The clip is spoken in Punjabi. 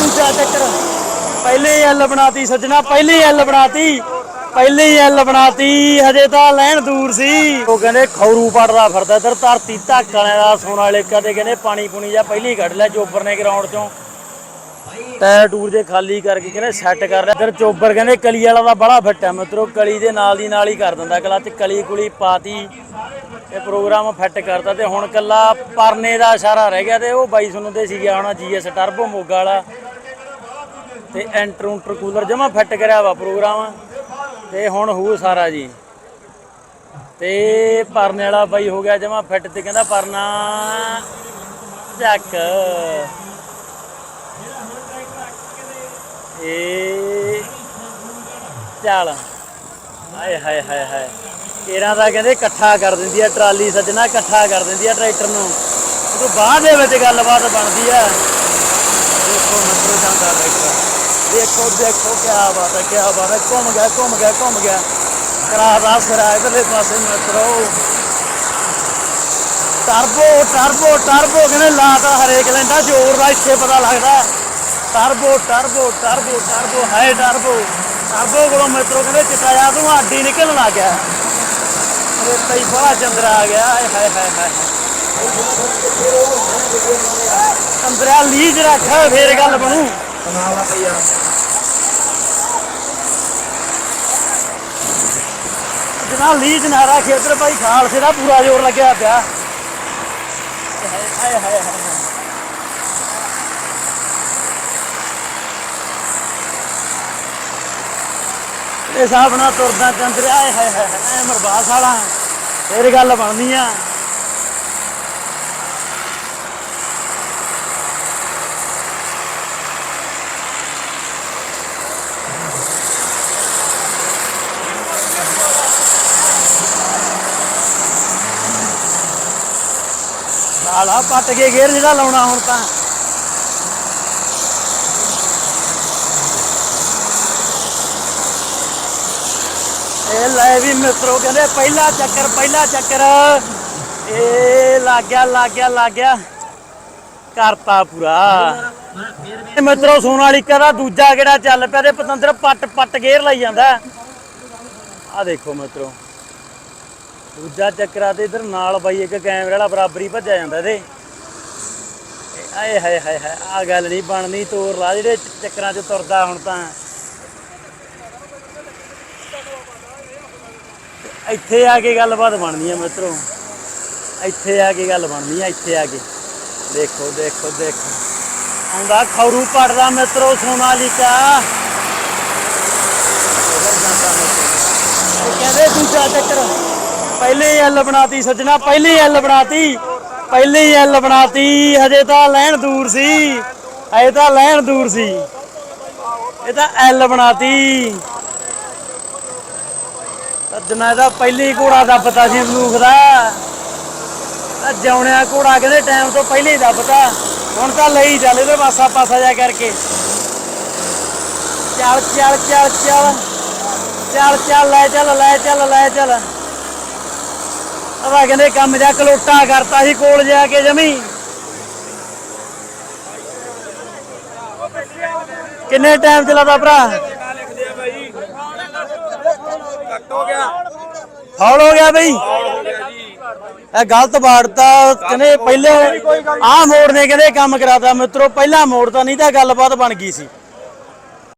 ਦੂਜਾ ਚੱਕਰ। ਪਹਿਲੇ ਹੀ ਐਲ ਬਣਾਤੀ ਸੱਜਣਾ, ਪਹਿਲੇ ਹੀ ਐਲ ਬਣਾਤੀ। ਪਹਿਲੇ ਹੀ ਐਲ ਬਣਾਤੀ, ਹਜੇ ਤਾਂ ਲੈਣ ਦੂਰ ਸੀ। ਉਹ ਕਹਿੰਦੇ ਖੌਰੂ ਪੜਦਾ ਫਿਰਦਾ ਇੱਧਰ, ਧਰਤੀ ਧੱਕ ਵਾਲਿਆਂ ਦਾ ਸੋਨਾ ਵਾਲੇ ਕਦੇ ਕਹਿੰਦੇ ਪਾਣੀ ਪੁਣੀ ਜਾਂ ਪਹਿਲੇ ਹੀ ਕੱਢ ਲਿਆ ਚੋਬਰ ਨੇ ਗਰਾਊਂਡ ਚੋਂ। ਟਾਇਰ ਟੂਰ ਜੇ ਖਾਲੀ ਕਰਕੇ ਕਹਿੰਦੇ ਸੈੱਟ ਕਰ ਲਿਆ ਇੱਧਰ ਚੋਬਰ ਕਹਿੰਦੇ ਕਲੀ ਵਾਲਾ ਦਾ ਬੜਾ ਫਿੱਟ ਹੈ, ਮਿੱਤਰੋ, ਕਲੀ ਦੇ ਨਾਲ ਦੀ ਨਾਲ ਹੀ ਕਰ ਦਿੰਦਾ ਕਲੱਚ ਕਲੀ ਕੁਲੀ ਪਾਤੀ ਇਹ ਪ੍ਰੋਗਰਾਮ ਫਿੱਟ ਕਰਤਾ ਤੇ ਹੁਣ ਕੱਲਾ ਪਰਨੇ ਦਾ ਇਸ਼ਾਰਾ ਰਹਿ ਗਿਆ ਤੇ ਉਹ ਬਾਈ ਸੁਣਦੇ ਸੀ ਜੀਐਸ ਟਰਬੋ ਮੋਗਾ ਵਾਲਾ। ਤੇ ਐਂਟਰੂੰਟਰ ਕੂਲਰ ਜਮਾ ਫਿੱਟ ਕਰਿਆ ਵਾ ਪ੍ਰੋਗਰਾਮ। ਤੇ ਹੁਣ ਹੋਊ ਸਾਰਾ ਜੀ। ਤੇ ਪਰਨੇ ਵਾਲਾ ਬਾਈ ਹੋ ਗਿਆ ਜਮਾ ਫਿੱਟ ਤੇ ਕਹਿੰਦਾ ਪਰਨਾ ਚੱਕ। ਇਹ ਚੱਲ। ਹਾਏ ਹਾਏ ਹਾਏ ਹਾਏ। ਕੇਰਾਂ ਦਾ ਕਹਿੰਦੇ ਇਕੱਠਾ ਕਰ ਦਿੰਦੀ ਆ ਟਰਾਲੀ ਸੱਜਣਾ, ਇਕੱਠਾ ਕਰ ਦਿੰਦੀ ਆ ਟਰੈਕਟਰ ਨੂੰ। ਉਹ ਬਾਅਦ ਦੇ ਵਿੱਚ ਗੱਲਬਾਤ ਬਣਦੀ ਆ। ਦੇਖੋ ਮਤਰੋ ਜਾਂਦਾ ਟਰੈਕਟਰ। ਦੇਖੋ ਦੇਖੋ ਕੀ ਬਾਤ ਹੈ ਕੀ ਬਾਤ ਹੈ। ਘੁੰਮ ਗਿਆ ਘੁੰਮ ਗਿਆ ਘੁੰਮ ਗਿਆ। ਕਰਾਦਾ ਸਿਰਾ ਇਧਰਲੇ ਪਾਸੇ ਮਤਰੋ ਟਰਬੋ ਟਰਬੋ ਟਰਬੋ, ਕਹਿੰਦੇ ਲਾਤਾ ਹਰੇਕ ਲੈਂਦਾ, ਜ਼ੋਰ ਦਾ ਇੱਥੇ ਪਤਾ ਲੱਗਦਾ। ਟਰਬੋ ਟਰਬੋ ਟਰਬੋ ਟਰਬੋ ਹੈ ਟਰਬੋ। ਟਰਬੋ ਕੋਲੋਂ ਮੈਟਰੋ ਕਹਿੰਦੇ ਚਿੱਟਾ ਜਾ ਤੂੰ ਆਡੀ ਨਿਕਲਣ ਲੱਗ ਗਿਆ। ਅਰੇ ਤਈ ਬੜਾ ਚੰਦਰਾ ਆ ਗਿਆ, ਹਾਏ ਹਾਏ ਹਾਏ ਹਾਏ। ਚੰਦਰਾ ਲੀਜ ਰੱਖ, ਫੇਰ ਗੱਲ ਬਣੂ। ਜਨਾ ਲੀਜ ਨਾ ਰੱਖ ਇੱਧਰ ਭਾਈ ਖਾਲਸੇ ਦਾ ਪੂਰਾ ਜ਼ੋਰ ਲੱਗਿਆ ਪਿਆ। ਹਾਏ ਹਾਏ ਹਾਏ ਇਹ ਹਿਸਾਬ ਨਾਲ ਤੁਰਦਾ ਚੰਦਰਿਆ ਆਏ ਹਾਏ ਹਾਏ ਹਾਏ ਮਰਬਾਸ ਵਾਲਾ। ਫੇਰ ਗੱਲ ਬਣਨੀ ਆ। ਸਾਲਾ ਪੱਟ ਕੇ ਗੇਰ ਜਿਹੜਾ ਲਾਉਣਾ ਹੁਣ ਤਾਂ। ਇਹ ਲੈ ਵੀ ਮਿੱਤਰੋ ਕਹਿੰਦੇ ਪਹਿਲਾ ਚੱਕਰ ਪਹਿਲਾ ਚੱਕਰ। ਇਹ ਲੱਗ ਗਿਆ ਲੱਗ ਗਿਆ ਲੱਗ ਗਿਆ। ਕਰਤਾ ਪੂਰਾ। ਇਹ ਮਿੱਤਰੋ ਸੋਨਾਲੀਕਾ ਦਾ ਦੂਜਾ ਕਿਹੜਾ ਚੱਲ ਪਿਆ ਤੇ ਪਤੰਦਰ ਪੱਟ ਪੱਟ ਗੇਰ ਲਈ ਜਾਂਦਾ। ਆ ਦੇਖੋ ਮਿੱਤਰੋ। ਦੂਜਾ ਚੱਕਰਾ ਤੇ ਇਧਰ ਨਾਲ ਬਾਈ ਇੱਕ ਕੈਮਰੇ ਵਾਲਾ ਬਰਾਬਰੀ ਭੱਜਿਆ ਜਾਂਦਾ ਇਹਦੇ। ਆਏ ਹਾਏ ਹਾਏ ਹਾਏ, ਆ ਗੱਲ ਨਹੀਂ ਬਣਨੀ, ਤੋਰ ਲਾ ਜਿਹੜੇ ਚੱਕਰਾਂ 'ਚ ਤੁਰਦਾ ਹੁਣ ਤਾਂ। ਇੱਥੇ ਆ ਕੇ ਗੱਲਬਾਤ ਬਣਨੀ ਹੈ ਮਿੱਤਰੋ। ਇੱਥੇ ਆ ਕੇ ਗੱਲ ਬਣਨੀ ਹੈ ਇੱਥੇ ਆ ਕੇ। ਦੇਖੋ ਦੇਖੋ ਦੇਖੋ। ਆਉਂਦਾ ਖੌਰੂ ਪੜਦਾ ਮਿੱਤਰੋ ਸੋਨਾਲੀਕਾ ਇਹ ਕਹਿੰਦੇ ਦੂਜਾ ਚੱਕਰ। ਪਹਿਲੇ ਹੀ ਐਲ ਬਣਾਤੀ ਸੱਜਣਾ, ਪਹਿਲੇ ਹੀ ਐਲ ਬਣਾਤੀ। ਪਹਿਲੇ ਹੀ ਐਲ ਬਣਾਤੀ, ਹਜੇ ਤਾਂ ਲੈਣ ਦੂਰ ਸੀ। ਹਜੇ ਤਾਂ ਲੈਣ ਦੂਰ ਸੀ। ਇਹ ਤਾਂ ਐਲ ਬਣਾਤੀ। ਸੱਜਣਾ ਇਹਦਾ ਪਹਿਲੀ ਘੋੜਾ ਦੱਬਤਾ ਸੀ ਮਲੂਖ ਦਾ। ਆ ਘੋੜਾ ਕਹਿੰਦੇ ਟਾਈਮ ਤੋਂ ਪਹਿਲੇ ਹੀ ਦੱਬਤਾ। ਹੁਣ ਤਾਂ ਲਈ ਚੱਲ, ਇਹਦੇ ਪਾਸਾ ਪਾਸਾ ਜਾ ਕਰਕੇ। ਚੱਲ ਚੱਲ ਚੱਲ ਚੱਲ। ਚੱਲ ਚੱਲ, ਲੈ ਚੱਲ ਲੈ ਚੱਲ ਲੈ ਚੱਲ। ਅਵਾ ਕਹਿੰਦੇ ਕੰਮ ਜਾ ਕਲੋਟਾ ਕਰਤਾ ਸੀ ਕੋਲ ਜਾ ਕੇ ਜਮੀ। ਕਿੰਨੇ ਟਾਈਮ ਚਲਾਦਾ ਭਰਾ? ਫੌਲ ਹੋ ਗਿਆ ਬਈ। ਇਹ ਗਲਤ ਬਾੜਤਾ ਕਹਿੰਦੇ ਪਹਿਲੇ ਆਹ ਮੋੜ ਨੇ ਕਹਿੰਦੇ ਕੰਮ ਕਰਾਤਾ। ਮਿੱਤਰੋ, ਪਹਿਲਾ ਮੋੜ ਤਾਂ ਨਹੀਂ ਤਾਂ ਗੱਲਬਾਤ ਬਣ ਗਈ ਸੀ।